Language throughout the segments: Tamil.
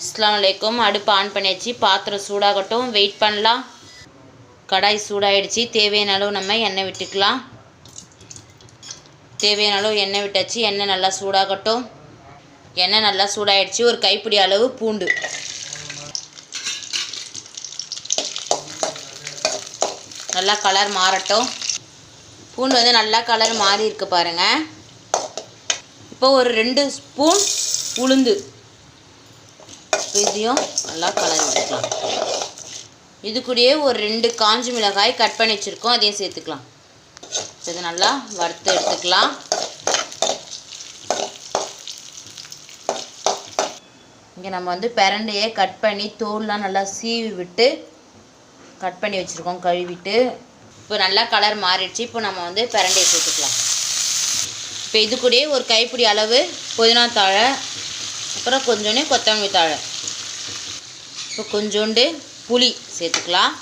அஸ்ஸலாமு அடுப்பு ஆன் பண்ணியாச்சு. பாத்திரம் சூடாகட்டும். வெயிட் பண்ணலாம். கடாய் சூடாயிடுச்சு. தேவையான அளவு நம்ம எண்ணெய் விட்டுக்கலாம். தேவையான அளவு எண்ணெய் விட்டாச்சு. எண்ணெய் நல்லா சூடாகட்டும். எண்ணெய் நல்லா சூடாகிடுச்சு ஒரு கைப்பிடி அளவு பூண்டு. நல்லா கலர் மாறட்டும். பூண்டு வந்து நல்லா கலர் மாறி இருக்கு பாருங்கள் இப்போ ஒரு ரெண்டு ஸ்பூன் உளுந்து. இப்போ இதையும் நல்லா கலர் வச்சுக்கலாம் இது கூடயே ஒரு ரெண்டு காஞ்சி மிளகாய் கட் பண்ணி வச்சுருக்கோம். அதையும் சேர்த்துக்கலாம். இது இதை நல்லா வறுத்து எடுத்துக்கலாம். இங்கே நம்ம வந்து பிரண்டையை கட் பண்ணி தோல்லாம் நல்லா சீவி விட்டு கட் பண்ணி வச்சுருக்கோம். கழுவிட்டு இப்போ நல்லா கலர் மாறிடுச்சு. இப்போ நம்ம வந்து பிரண்டையை சேர்த்துக்கலாம். இப்போ இது கூடயே ஒரு கைப்பிடி அளவு புதினா தாழை அப்புறம் கொஞ்சோன்னே கொத்தமல்லி தாழை. இப்போ கொஞ்சோண்டு புளி சேர்த்துக்கலாம்.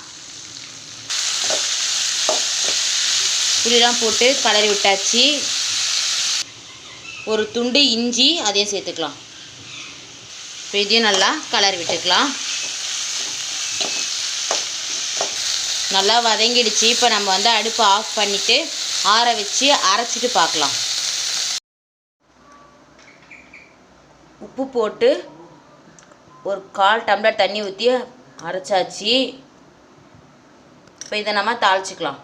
புளிலாம் போட்டு கலரி விட்டாச்சு. ஒரு துண்டு இஞ்சி அதையும் சேர்த்துக்கலாம். இப்போ இதையும் நல்லா கலரி விட்டுக்கலாம். நல்லா வதங்கிடுச்சு. இப்போ நம்ம வந்து அடுப்பு ஆஃப் பண்ணிவிட்டு ஆற வச்சு அரைச்சிட்டு பார்க்கலாம். உப்பு போட்டு ஒரு கால் டம்ளர் தண்ணி ஊற்றி அரைச்சாச்சு. இப்போ இதை நம்ம தாளிச்சிக்கலாம்.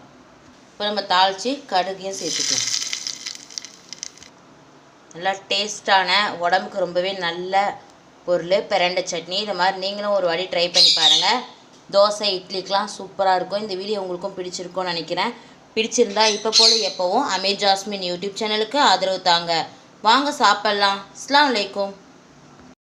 இப்போ நம்ம தாளித்து கடுகையும் சேர்த்துக்கலாம். நல்லா டேஸ்டான உடம்புக்கு ரொம்பவே நல்ல பொருள். பிரண்டை சட்னி இது மாதிரி நீங்களும் ஒரு வாட்டி ட்ரை பண்ணி பாருங்கள் தோசை இட்லிக்கெலாம் சூப்பராக இருக்கும். இந்த வீடியோ உங்களுக்கும் பிடிச்சிருக்கும்னு நினைக்கிறேன். பிடிச்சிருந்தா இப்போ போல் எப்போவும் அமேர் ஜாஸ்மின் யூடியூப் சேனலுக்கு ஆதரவு தாங்க. வாங்க சாப்பிட்லாம். அஸ்லாம் வலைக்கும்